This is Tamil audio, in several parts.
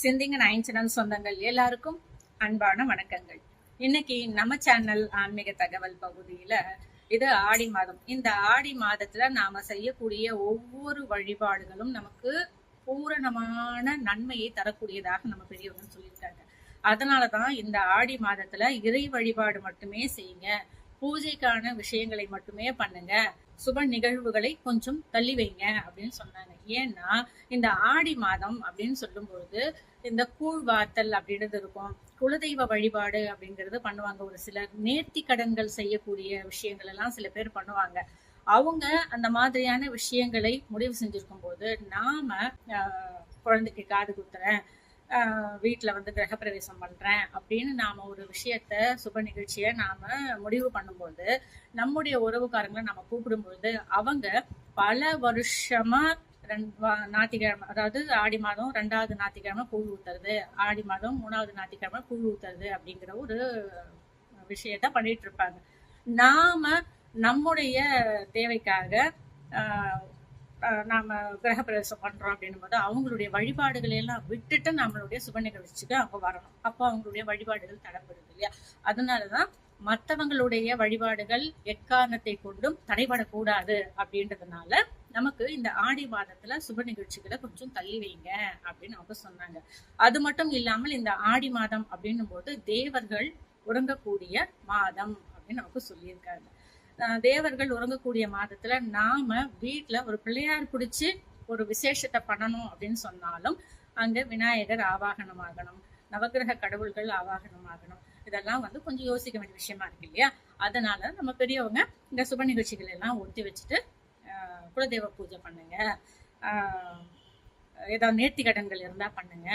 சிந்திங்க நைன் சொந்தங்கள் எல்லாருக்கும் அன்பான வணக்கங்கள். இன்னைக்கு நம்ம சேனல் ஆன்மீக தகவல் பகுதியில இது ஆடி மாதம். இந்த ஆடி மாதத்துல நாம செய்யக்கூடிய ஒவ்வொரு வழிபாடுகளும் நமக்கு பூரணமான நன்மையை தரக்கூடியதாக நம்ம பெரியவங்க சொல்லியிருக்காங்க. அதனாலதான் இந்த ஆடி மாதத்துல இறை வழிபாடு மட்டுமே செய்யுங்க. பூஜைக்கான விஷயங்களை மட்டுமே பண்ணுங்க. சுப நிகழ்வுகளை கொஞ்சம் தள்ளி வைங்க அப்படின்னு சொன்னாங்க. ஏன்னா இந்த ஆடி மாதம் அப்படின்னு சொல்லும் பொழுது இந்த கூழ்வாத்தல் அப்படின்றது இருக்கும். குலதெய்வ வழிபாடு அப்படிங்கறது பண்ணுவாங்க. ஒரு சிலர் நேர்த்தி கடன்கள் செய்யக்கூடிய விஷயங்கள் எல்லாம் சில பேர் பண்ணுவாங்க. அவங்க அந்த மாதிரியான விஷயங்களை முடிவு செஞ்சிருக்கும் போது நாம குழந்தைக்கு காது குத்துறேன் ஆஹ், வந்து கிரகப்பிரவேசம் பண்றேன் அப்படின்னு நாம ஒரு விஷயத்த சுப நிகழ்ச்சியை நாம முடிவு பண்ணும்போது நம்முடைய உறவுக்காரங்களை நம்ம கூப்பிடும்பொழுது அவங்க பல வருஷமா ஞாயிற்றுக்கிழமை அதாவது ஆடி மாதம் ரெண்டாவது ஞாயிற்றுக்கிழமை கூழ் ஊத்துறது ஆடி மாதம் மூணாவது ஞாயிற்றுக்கிழமை கூழ் ஊத்துறது அப்படிங்கிற ஒரு விஷயத்த பண்ணிட்டு இருப்பாங்க. நாம நம்முடைய தேவைக்காக ஆஹ், நாம கிரகப்பிரவேசம் பண்றோம் அப்படின்னும் போது அவங்களுடைய வழிபாடுகளை எல்லாம் விட்டுட்டு நம்மளுடைய சுப நிகழ்ச்சிக்கு அவங்க வரணும். அப்போ அவங்களுடைய வழிபாடுகள் தடைப்படுது இல்லையா? அதனாலதான் மற்றவங்களுடைய வழிபாடுகள் எக்காரணத்தை கொண்டும் தடைபடக்கூடாது அப்படின்றதுனால நமக்கு இந்த ஆடி மாதத்துல சுப நிகழ்ச்சிகளை கொஞ்சம் தள்ளி வைங்க அப்படின்னு அவங்க சொன்னாங்க. அது மட்டும் இல்லாமல் இந்த ஆடி மாதம் அப்படின்னும் போது தேவர்கள் உறங்கக்கூடிய மாதம் அப்படின்னு நமக்கு சொல்லியிருக்காங்க. தேவர்கள் உறங்கக்கூடிய மாதத்துல நாம வீட்டுல ஒரு பிள்ளையார் பிடிச்சி ஒரு விசேஷத்தை பண்ணணும் அப்படின்னு சொன்னாலும் அங்க விநாயகர் ஆவாகனம் ஆகணும் நவக்கிரக கடவுள்கள் ஆவாகனம் ஆகணும் இதெல்லாம் வந்து கொஞ்சம் யோசிக்க வேண்டிய விஷயமா இருக்கு இல்லையா? அதனால நம்ம பெரியவங்க இந்த சுப நிகழ்ச்சிகள் எல்லாம் ஒத்தி வச்சுட்டு குலதெய்வ பூஜை பண்ணுங்க. ஏதாவது நேர்த்தி கடன்கள் இருந்தா பண்ணுங்க.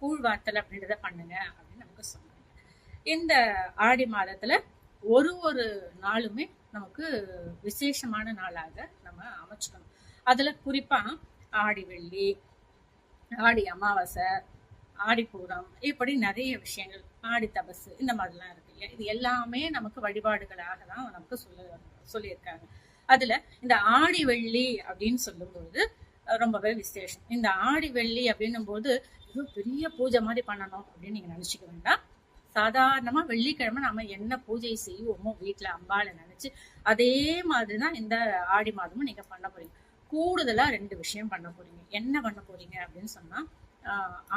கூழ் வார்த்தல் அப்படின்றத பண்ணுங்க அப்படின்னு நமக்கு சொன்னாங்க. இந்த ஆடி மாதத்துல ஒரு ஒரு நாளுமே நமக்கு விசேஷமான நாளாக நம்ம அமைச்சுக்கணும். அதுல குறிப்பா ஆடி வெள்ளி ஆடி அமாவாசை ஆடிப்பூரம் இப்படி நிறைய விஷயங்கள் ஆடி தபசு இந்த மாதிரிலாம் இருக்கு இல்லையா? இது எல்லாமே நமக்கு வழிபாடுகளாக தான் நமக்கு சொல்ல சொல்லியிருக்காங்க. அதுல இந்த ஆடி வெள்ளி அப்படின்னு சொல்லும்போது ரொம்பவே விசேஷம். இந்த ஆடி வெள்ளி அப்படின்னும் போது ஏதோ பெரிய பூஜை மாதிரி பண்ணணும் அப்படின்னு நீங்க நினைச்சுக்க வேண்டாம். சாதாரணமா வெள்ளிக்கிழமை நாம என்ன பூஜை செய்வோமோ வீட்டுல அம்பாளை நினைச்சு அதே மாதிரிதான் இந்த ஆடி மாதமும் நீங்க பண்ண போறீங்க. கூடுதலா ரெண்டு விஷயம் பண்ண போறீங்க. என்ன பண்ண போறீங்க அப்படின்னு சொன்னா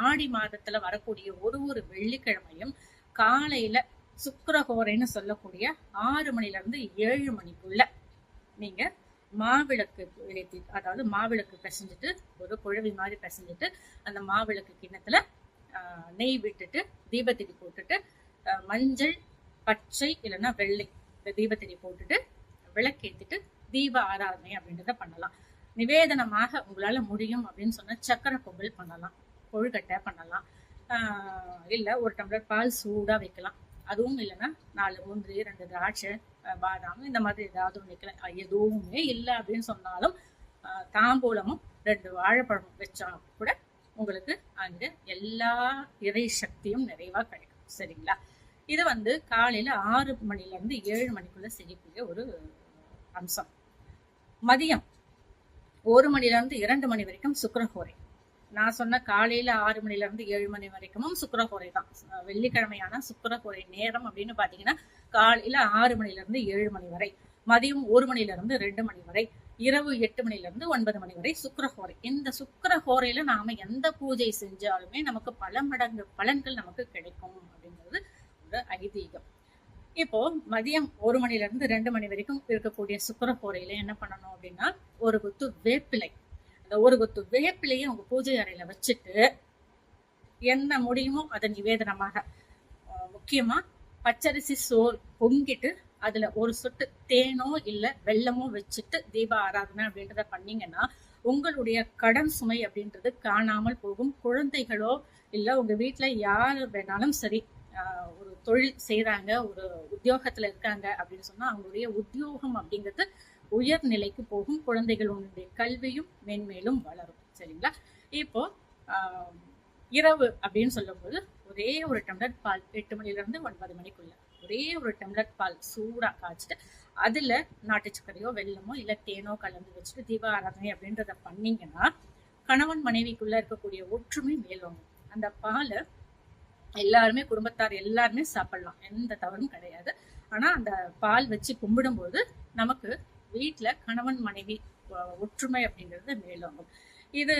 ஆடி மாதத்துல வரக்கூடிய ஒரு ஒரு வெள்ளிக்கிழமையும் காலையில சுக்கரகோரைன்னு சொல்லக்கூடிய ஆறு மணில இருந்து ஏழு மணிக்குள்ள நீங்க மாவிளக்கு ஏத்தி அதாவது மாவிளக்கு பிசைஞ்சிட்டு ஒரு குழவி மாதிரி பிசைஞ்சிட்டு அந்த மாவிளக்கு கிண்ணத்துல நெய் விட்டுட்டு தீபத்திரி போட்டுட்டு மஞ்சள் பச்சை இல்லைன்னா வெள்ளை இந்த தீபத்திரி போட்டுட்டு விளக்கேத்திட்டு தீப ஆராதனை அப்படின்றத பண்ணலாம். நிவேதனமாக உங்களால முடியும் அப்படின்னு சொன்னா சக்கரை பொங்கல் பண்ணலாம் கொழுக்கட்டை பண்ணலாம். இல்லை இல்ல ஒரு டம்ளர் பால் சூடா வைக்கலாம். அதுவும் இல்லைன்னா நாலு மூன்று ரெண்டு திராட்சை பாதாம் இந்த மாதிரி ஏதாவது ஒண்ணு எதுவுமே இல்லை அப்படின்னு சொன்னாலும் தாம்பூலமும் ரெண்டு வாழைப்பழமும் வச்சா கூட உங்களுக்கு அந்த எல்லா இறை சக்தியும் நிறைவா கிடைக்கும். சரிங்களா? இது வந்து காலையில ஆறு மணில இருந்து ஏழு மணிக்குள்ள செய்யக்கூடிய ஒரு அம்சம். மதியம் ஒரு மணில இருந்து இரண்டு மணி வரைக்கும் சுக்கிரஹோரை நான் சொன்ன காலையில ஆறு மணில இருந்து ஏழு மணி வரைக்கும் சுக்கிரஹோரை தான். வெள்ளிக்கிழமையான சுக்கிரஹோரை நேரம் அப்படின்னு பாத்தீங்கன்னா காலையில ஆறு மணில இருந்து ஏழு மணி வரை மதியம் ஒரு மணில இருந்து ரெண்டு மணி வரை இரவு எட்டு மணில இருந்து ஒன்பது மணி வரை சுக்கரஹோரை இந்த சுக்கரஹோரையில நாம எந்த பூஜை செஞ்சாலுமே நமக்கு பல மடங்கு பலன்கள் நமக்கு கிடைக்கும் அப்படிங்கிறது ஒரு ஐதீகம். இப்போ மதியம் ஒரு மணில இருந்து ரெண்டு மணி வரைக்கும் இருக்கக்கூடிய சுக்கரஹோரையில என்ன பண்ணணும் அப்படின்னா ஒரு குத்து வேப்பிலை அந்த ஒரு கொத்து வேப்பிலையை அவங்க பூஜை அறையில வச்சுட்டு என்ன முடியுமோ அதை நிவேதனமாக முக்கியமாக முக்கியமா பச்சரிசி சோறு பொங்கிட்டு அதுல ஒரு சொட்டு தேனோ இல்ல வெல்லமோ வச்சுட்டு தீப ஆராதனை அப்படின்றத பண்ணீங்கன்னா உங்களுடைய கடன் சுமை அப்படின்றது காணாமல் போகும். குழந்தைகளோ இல்ல உங்க வீட்டில் யார் வேணாலும் சரி ஒரு தொழில் செய்கிறாங்க ஒரு உத்தியோகத்துல இருக்காங்க அப்படின்னு சொன்னா அவங்களுடைய உத்தியோகம் அப்படிங்கிறது உயர் நிலைக்கு போகும். குழந்தைகளுடைய கல்வியும் மேன்மேலும் வளரும். சரிங்களா? இப்போ ஆஹ் இரவு அப்படின்னு சொல்லும்போது ஒரே ஒரு டம்ளர் பால் எட்டு மணில இருந்து ஒன்பது மணிக்குள்ள. ஒரே ஒரு டம்ளர் பால் சூடாக காய்ச்சிட்டு அதுல நாட்டு வெள்ளமோ இல்லை தேனோ கலந்து வச்சுட்டு தீப ஆராதனை அப்படின்றத பண்ணீங்கன்னா கணவன் மனைவிக்குள்ள இருக்கக்கூடிய ஒற்றுமை மேலோங்கும். அந்த பாலை எல்லாருமே குடும்பத்தார் எல்லாருமே சாப்பிடலாம். எந்த தவறும் கிடையாது. ஆனா அந்த பால் வச்சு கும்பிடும்போது நமக்கு வீட்ல கணவன் மனைவி ஒற்றுமை அப்படிங்கிறது மேலோங்கும். இது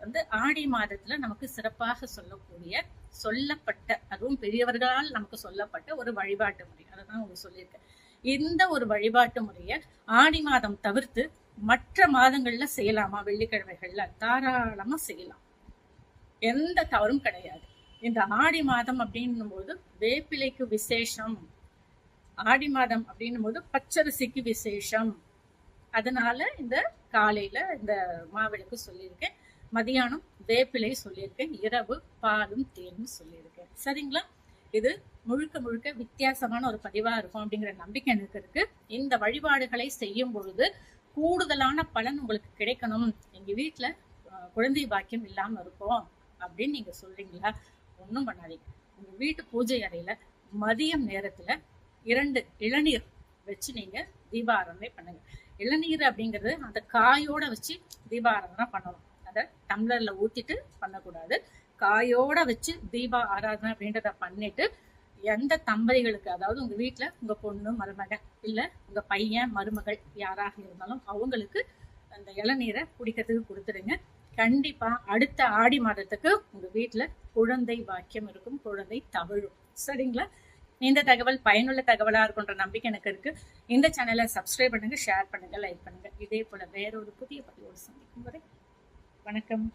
வந்து ஆடி மாதத்துல நமக்கு சிறப்பாக சொல்லக்கூடிய சொல்லப்பட்ட அதுவும் பெரியவர்களால் நமக்கு சொல்லப்பட்ட ஒரு வழிபாட்டு முறை. அதை தான் உங்களுக்கு சொல்லியிருக்கேன். இந்த ஒரு வழிபாட்டு முறையை ஆடி மாதம் தவிர்த்து மற்ற மாதங்கள்ல செய்யலாமா? வெள்ளிக்கிழமைகள்ல தாராளமா செய்யலாம். எந்த தவறும் கிடையாது. இந்த ஆடி மாதம் அப்படின்னும் போது வேப்பிலைக்கு விசேஷம். ஆடி மாதம் அப்படின்னும் போது பச்சரிசிக்கு விசேஷம். அதனால இந்த காலையில இந்த மாவிளக்கு சொல்லியிருக்கேன். மதியானம் வேப்பிலை சொல்லியிருக்கேன். இரவு பாலும் தேனும் சொல்லியிருக்கேன். சரிங்களா? இது முழுக்க முழுக்க வித்தியாசமான ஒரு பதிவா இருக்கும் அப்படிங்கிற நம்பிக்கை எனக்கு இருக்கு. இந்த வழிபாடுகளை செய்யும் பொழுது கூடுதலான பலன் உங்களுக்கு கிடைக்கணும். எங்க வீட்டுல குழந்தை பாக்கியம் இல்லாம இருக்கும் அப்படின்னு நீங்க சொல்றீங்களா? ஒன்றும் பண்ணாதீங்க. உங்க வீட்டு பூஜை அறையில மதியம் நேரத்துல இரண்டு இளநீர் வச்சு நீங்க தீபாராதனை பண்ணுங்க. இளநீர் அப்படிங்கிறது அந்த காயோட வச்சு தீபாராதனை பண்ணணும். அதை டம்ளர்ல ஊத்திட்டு பண்ணக்கூடாது. காயோட வச்சு தீபா ஆராதனை அப்படின்றத பண்ணிட்டு எந்த தம்பதிகளுக்கு அதாவது உங்க வீட்டில் உங்க பொண்ணு மருமகன் இல்ல உங்க பையன் மருமகள் யாராக இருந்தாலும் அவங்களுக்கு அந்த இளநீரை குடிக்கிறதுக்கு கொடுத்துடுங்க. கண்டிப்பா அடுத்த ஆடி மாதத்துக்கு உங்க வீட்டுல குழந்தை பாக்கியம் இருக்கும் குழந்தை தவழும். சரிங்களா? இந்த தகவல் பயனுள்ள தகவலா இருக்குன்ற நம்பிக்கை எனக்கு இருக்கு. இந்த சேனலை சப்ஸ்கிரைப் பண்ணுங்க ஷேர் பண்ணுங்க லைக் பண்ணுங்க. இதே போல வேற ஒரு புதிய பதிவோடு சந்திக்கும் வரை வணக்கம்.